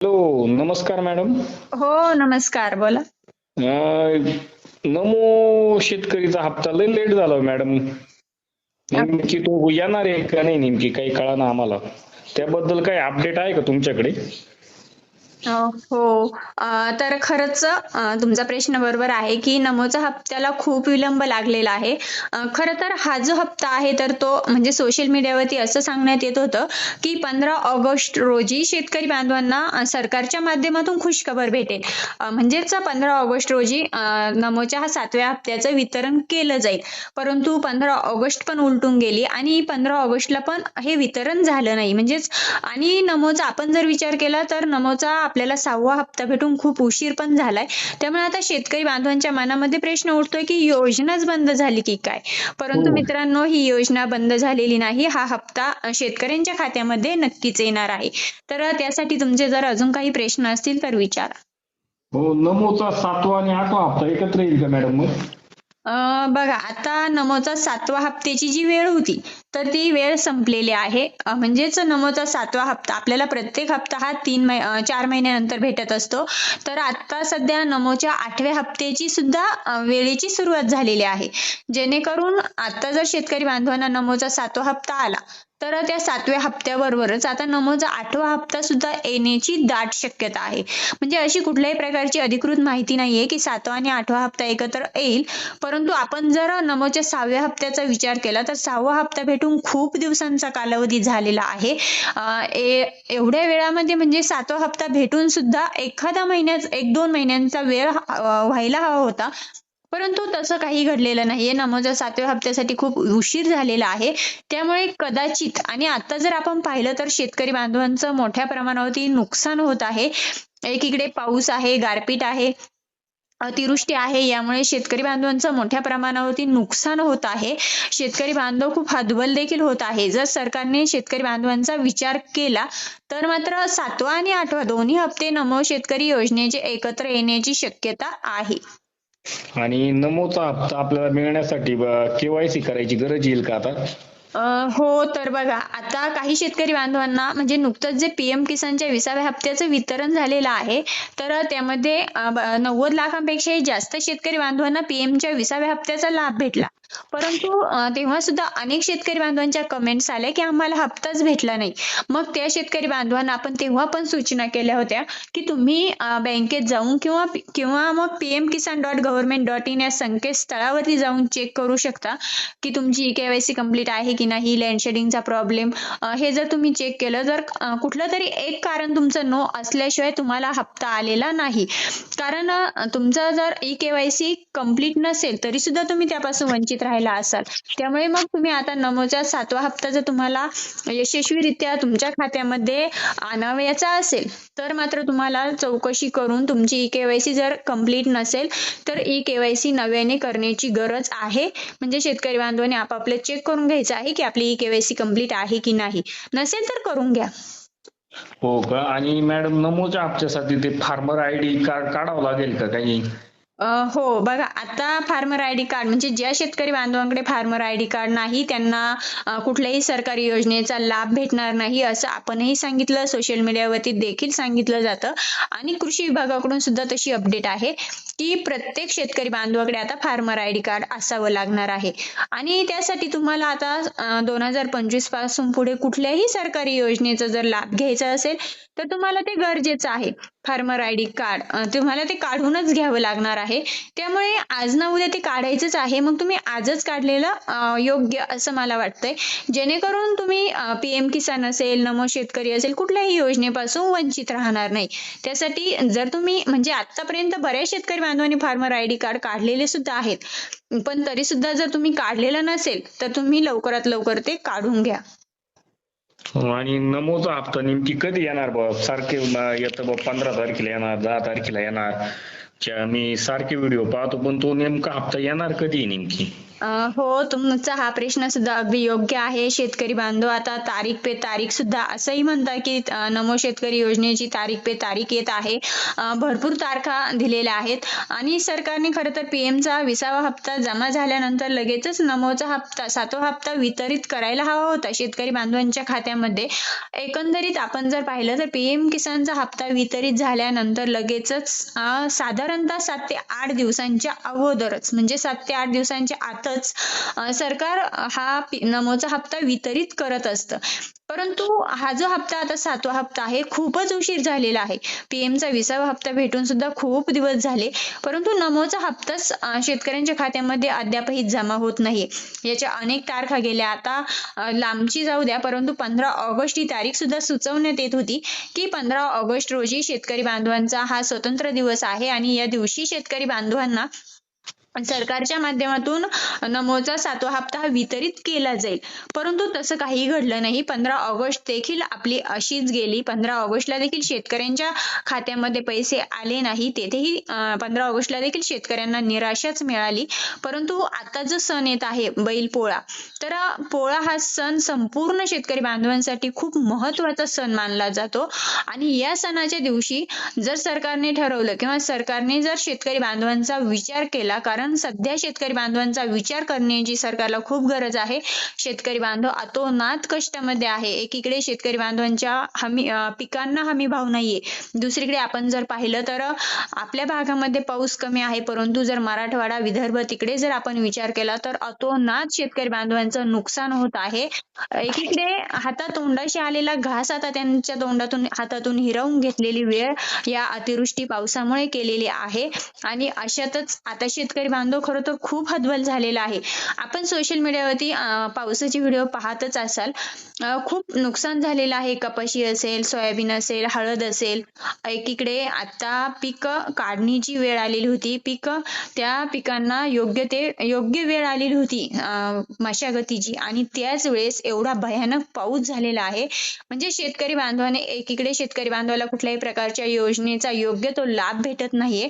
Hello नमस्कार madam. हो नमस्कार बोला. नमो शेतकरीचा हप्ता लय लेट झाला हो, मॅडम. नेमकी तो येणार आहे का नाही नेमकी काही कळा आम्हाला. त्याबद्दल काही अपडेट आहे का तुमच्याकडे? हो. तर खरंच तुमचा प्रश्न बरोबर आहे की नमोचा हप्त्याला खूप विलंब लागलेला आहे. खर खरं तर हा जो हप्ता आहे तर तो म्हणजे सोशल मीडियावरती असं सांगण्यात येत होतं की पंधरा ऑगस्ट रोजी शेतकरी बांधवांना सरकारच्या माध्यमातून खुशखबर भेटेल. म्हणजेच पंधरा ऑगस्ट रोजी नमोच्या हा सातव्या हप्त्याचं वितरण केलं जाईल. परंतु पंधरा ऑगस्ट पण उलटून गेली आणि पंधरा ऑगस्टला पण हे वितरण झालं नाही. म्हणजेच आणि नमोचा आपण जर विचार केला तर नमोचा आपल्याला सहावा हप्ता भेटून खूप उशीर पण झालाय. त्यामुळे आता शेतकरी बांधवांच्या मनामध्ये प्रश्न उठतोय की योजनाच बंद झाली की काय? परंतु हो. मित्रांनो ही योजना बंद झालेली नाही. हा हप्ता शेतकऱ्यांच्या खात्यामध्ये नक्कीच येणार आहे. तर त्यासाठी तुमचे जर अजून काही प्रश्न असतील तर विचारा. हो नमोचा सातवा आणि आठवा हप्ता एकत्र येईल का मॅडम मग? बघा आता नमोचा सातवा हप्त्याची जी वेळ होती तर ती वेळ संपलेली आहे. म्हणजेच नमोचा सातवा हप्ता आपल्याला प्रत्येक हप्ता हा तीन मै चार महिन्यानंतर भेटत असतो. तर आता सध्या नमोच्या आठव्या हप्त्याची सुद्धा वेळेची सुरुवात झालेली आहे. जेणेकरून आता जर शेतकरी बांधवांना नमोचा सातवा हप्ता आला तर त्या सातव्या हप्त्याबरोबरच आता नमोचा आठवा हप्ता सुद्धा येण्याची दाट शक्यता आहे. म्हणजे अशी कुठल्याही प्रकारची अधिकृत माहिती नाहीये की सातवा आणि आठवा हप्ता एकत्र येईल. परंतु आपण जर नमोच्या सहाव्या हप्त्याचा विचार केला तर सहावा हप्ता भेटून खूप दिवसांचा कालावधी झालेला आहे. एवढ्या वेळामध्ये म्हणजे सातवा हप्ता भेटून सुद्धा एखादा महिन्यात एक दोन महिन्यांचा वेळ व्हायला हवा होता. परंतु तसं काही घडलेलं नाहीये नमोजा सातव्या हप्त्यासाठी खूप उशीर झालेला आहे. त्यामुळे कदाचित आणि आता जर आपण पाहिलं तर शेतकरी बांधवांचं मोठ्या प्रमाणावरती नुकसान होत आहे. एकीकडे पाऊस आहे गारपीट आहे अतिवृष्टी आहे यामुळे शेतकरी बांधवांचं मोठ्या प्रमाणावरती नुकसान होत आहे. शेतकरी बांधव खूप हतबल देखील होत आहे. जर सरकारने शेतकरी बांधवांचा विचार केला तर मात्र सातवा आणि आठवा दोन्ही हप्ते नमो शेतकरी योजनेचे एकत्र येण्याची शक्यता आहे. आणि नमोचा हप्ता आपल्याला मिळण्यासाठी केवायसी करायची गरज येईल का आता? हो तर बघा आता काही शेतकरी बांधवांना म्हणजे नुकतंच जे पीएम किसानच्या विसाव्या हप्त्याचं वितरण झालेलं आहे तर त्यामध्ये नव्वद लाखांपेक्षाही जास्त शेतकरी बांधवांना पीएमच्या विसाव्या हप्त्याचा लाभ भेटला. परंतु तेव्हा सुद्धा अनेक शेतकरी बांधवांच्या कमेंट्स आल्या की आम्हाला हप्ताच भेटला नाही. मग त्या शेतकरी बांधवांना आपण तेव्हा पण सूचना केल्या होत्या की तुम्ही बँकेत जाऊन किंवा किंवा मग PM Kisan dot government dot in या संकेतस्थळावरती जाऊन चेक करू शकता की तुमची केवायसी कंप्लीट आहे की नाही लँड शेडिंगचा प्रॉब्लेम हे जर तुम्ही चेक केलं जर कुठलं तरी एक कारण तुमचं नो असल्याशिवाय तुम्हाला हप्ता आलेला नाही. कारण तुमचा तुमचं जर ई केवायसी कंप्लीट नसेल तरी सुद्धा तुम्ही त्यापासून वंचित राहिला असाल. त्यामुळे मग तुम्ही आता नमोच्या सातवा हप्ता जर तुम्हाला यशस्वीरित्या तुमच्या खात्यामध्ये आणावयाचा असेल तर मात्र तुम्हाला चौकशी करून तुमची ई केवायसी जर कंप्लीट नसेल तर ई केवायसी नव्याने करण्याची गरज आहे. म्हणजे शेतकरी बांधवांनी आपापले चेक करून घ्यायचं आहे की आपली ई केवायसी कंप्लीट आहे की नाही. नसेल तर करून घ्या. हो का? आणि मॅडम नमोच्या हप्त्यासाठी ते फार्मर आय डी कार्ड काढावं लागेल का काही? हो बघा आता फार्मर आय डी कार्ड म्हणजे ज्या शेतकरी बांधवांकडे फार्मर आय डी कार्ड नाही त्यांना कुठल्याही सरकारी योजनेचा लाभ भेटणार नाही असं आपणही सांगितलं सोशल मीडियावरती देखील सांगितलं जातं. आणि कृषी विभागाकडून सुद्धा तशी अपडेट आहे की प्रत्येक शेतकरी बांधवाकडे आता फार्मर आय डी कार्ड असावं लागणार आहे. आणि त्यासाठी तुम्हाला आता दोन हजार पंचवीसपासून पुढे कुठल्याही सरकारी योजनेचा जर लाभ घ्यायचा असेल तर तुम्हाला ते गरजेचं आहे. फार्मर आय डी कार्ड तुम्हाला ते काढूनच घ्यावं लागणार आहे. त्यामुळे आज ना उद्या ते काढायचंच आहे. मग तुम्ही आजच काढलेलं योग्य असं मला वाटतंय. जेणेकरून तुम्ही पी एम किसान असेल नमो शेतकरी असेल कुठल्याही योजनेपासून वंचित राहणार नाही. त्यासाठी जर तुम्ही म्हणजे आतापर्यंत बऱ्याच शेतकरी बांधवांनी फार्मर आय डी कार्ड काढलेले सुद्धा आहेत. पण तरी सुद्धा जर तुम्ही काढलेलं नसेल तर तुम्ही लवकरात लवकर ते काढून घ्या. आणि नमोचा हप्ता नेमकी कधी येणार बाबा सारखे येतं बा पंधरा तारखेला येणार दहा तारखेला येणार. च्या- मी सारखे व्हिडिओ पाहतो पण तो नेमका हप्ता येणार कधी नेमकी? हो तुमचा हा प्रश्न सुद्धा अगदी योग्य आहे. शेतकरी बांधव आता तारीख पे तारीख सुद्धा असंही म्हणतात की नमो शेतकरी योजनेची तारीख पे तारीख येत आहे. भरपूर तारखा दिलेल्या आहेत. आणि सरकारने खरं तर पीएमचा चा विसावा हप्ता जमा झाल्यानंतर लगेचच नमोचा हप्ता सातवा हप्ता वितरित करायला हवा होता शेतकरी बांधवांच्या खात्यामध्ये. एकंदरीत आपण जर पाहिलं तर पीएम किसानचा हप्ता वितरित झाल्यानंतर लगेचच साधारणतः सात ते आठ दिवसांच्या अगोदरच म्हणजे सात ते आठ दिवसांच्या आत अं, सरकार हा नमोचा हप्ता वितरित करत असतं. परंतु हा जो हप्ता आता सातवा हप्ता आहे खूपच उशीर झालेला आहे. पीएमचा विसावा हप्ता भेटून सुद्धा खूप दिवस झाले. परंतु नमोचा हप्ताच शेतकऱ्यांच्या खात्यामध्ये अद्यापही जमा होत नाही याच्या अनेक तारखा गेल्या. आता लांबची जाऊ द्या परंतु पंधरा ऑगस्ट ही तारीख सुद्धा सुचवण्यात येत होती की पंधरा ऑगस्ट रोजी शेतकरी बांधवांचा हा स्वतंत्र दिवस आहे आणि या दिवशी शेतकरी बांधवांना सरकारच्या माध्यमातून नमोचा सातवा हप्ता वितरित केला जाईल. परंतु तसं काही घडलं नाही. पंधरा ऑगस्ट देखील आपली अशीच गेली. पंधरा ऑगस्टला देखील शेतकऱ्यांच्या खात्यामध्ये पैसे आले नाही. तेथेही पंधरा ऑगस्टला देखील शेतकऱ्यांना निराशाच मिळाली. परंतु आता जो सण येत आहे बैल पोळा तर पोळा हा सण संपूर्ण शेतकरी बांधवांसाठी खूप महत्त्वाचा सण मानला जातो. आणि या सणाच्या दिवशी जर सरकारने ठरवलं किंवा सरकारने जर शेतकरी बांधवांचा विचार केला कारण सध्या शेतकरी बांधवांचा विचार करण्याची सरकारला खूप गरज आहे. शेतकरी बांधव अतोनात कष्टामध्ये आहे. एकीकडे शेतकरी बांधवांच्या हमी पिकांना हमी भाव नाहीये. दुसरीकडे आपण जर पाहिलं तर आपल्या भागामध्ये पाऊस कमी आहे. परंतु जर मराठवाडा विदर्भ तिकडे जर आपण विचार केला तर अतोनात शेतकरी बांधवांचं नुकसान होत आहे. एकीकडे हातात तोंडाशी आलेला घास आता त्यांच्या तोंडातून हातातून हिरवून घेतलेली वेळ या अतिवृष्टी पावसामुळे केलेली आहे. आणि अशातच आता शेतकरी बांधव खरं तर खूप हतबल झालेला आहे. आपण सोशल मीडियावरती पावसाचे व्हिडिओ पाहतच असाल खूप नुकसान झालेलं आहे. कपाशी असेल सोयाबीन असेल हळद असेल. एकीकडे आता पीक काढणीची वेळ आलेली होती. पीक त्या पिकांना योग्य ते योग्य वेळ आलेली होती मशागतीची. आणि त्याच वेळेस एवढा भयानक पाऊस झालेला आहे. म्हणजे शेतकरी बांधवाने एकीकडे शेतकरी बांधवाला कुठल्याही प्रकारच्या योजनेचा योग्य तो लाभ भेटत नाहीये.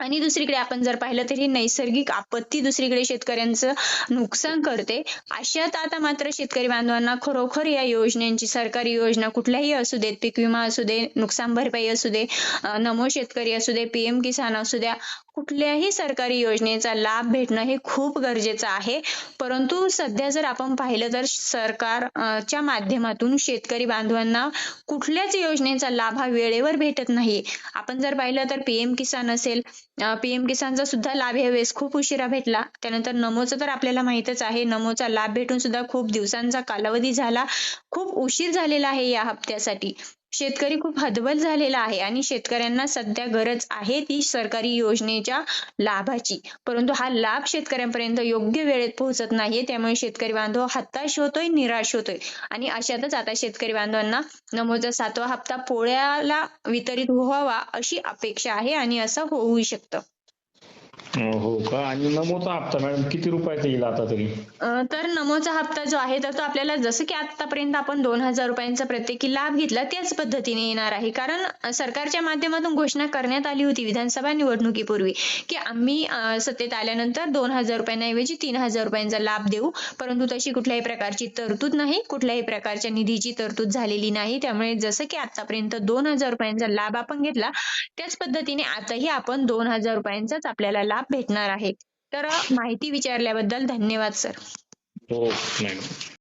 आणि दुसरीकडे आपण जर पाहिलं तर ही नैसर्गिक आपत्ती दुसरीकडे शेतकऱ्यांचं नुकसान करते. अशात आता मात्र शेतकरी बांधवांना खरोखर या योजनांची सरकारी योजना कुठल्याही असू देत पीक विमा असू दे नुकसान भरपाई असू दे नमो शेतकरी असू दे पीएम किसान असू द्या कुठल्याही सरकारी योजनेचा लाभ भेटणं हे खूप गरजेचं आहे. परंतु सध्या जर आपण पाहिलं तर सरकारच्या माध्यमातून शेतकरी बांधवांना कुठल्याच योजनेचा लाभ हा वेळेवर भेटत नाही. आपण जर पाहिलं तर पीएम किसान असेल पीएम किसानचा सुद्धा लाभ यावेळेस खूप उशिरा भेटला. त्यानंतर नमोचा तर आपल्याला माहितच आहे नमोचा लाभ भेटून सुद्धा खूप दिवसांचा कालावधी झाला. खूप उशीर झालेला आहे या हप्त्यासाठी. शेतकरी खूप हतबल झालेला आहे आणि शेतकऱ्यांना सध्या गरज आहे ती सरकारी योजनेच्या लाभाची. परंतु हा लाभ शेतकऱ्यांपर्यंत योग्य वेळेत पोहोचत नाहीये त्यामुळे शेतकरी बांधव हताश होतोय निराश होतोय. आणि अशातच आता शेतकरी बांधवांना नमोचा सातवा हप्ता पोळ्याला वितरित व्हावा अशी अपेक्षा आहे आणि असं होऊ शकतं. हो का? आणि नमोचा हप्ता मॅडम किती रुपयाचा येईल आता तरी? तर नमोचा हप्ता जो आहे तर तो आपल्याला जसं की आतापर्यंत आपण दोन हजार रुपयांचा प्रत्येकी लाभ घेतला त्याच पद्धतीने येणार आहे. कारण सरकारच्या माध्यमातून घोषणा करण्यात आली होती विधानसभा निवडणुकीपूर्वी की आम्ही सत्तेत आल्यानंतर दोन हजार रुपयांऐवजी तीन हजार रुपयांचा लाभ देऊ. परंतु तशी कुठल्याही प्रकारची तरतूद नाही कुठल्याही प्रकारच्या निधीची तरतूद झालेली नाही. त्यामुळे जसं की आतापर्यंत दोन हजार रुपयांचा लाभ आपण घेतला त्याच पद्धतीने आताही आपण दोन हजार रुपयांचाच आपल्याला लाभ भेटणार आहे तर माहिती विचारल्याबद्दल धन्यवाद सर. हो मॅडम.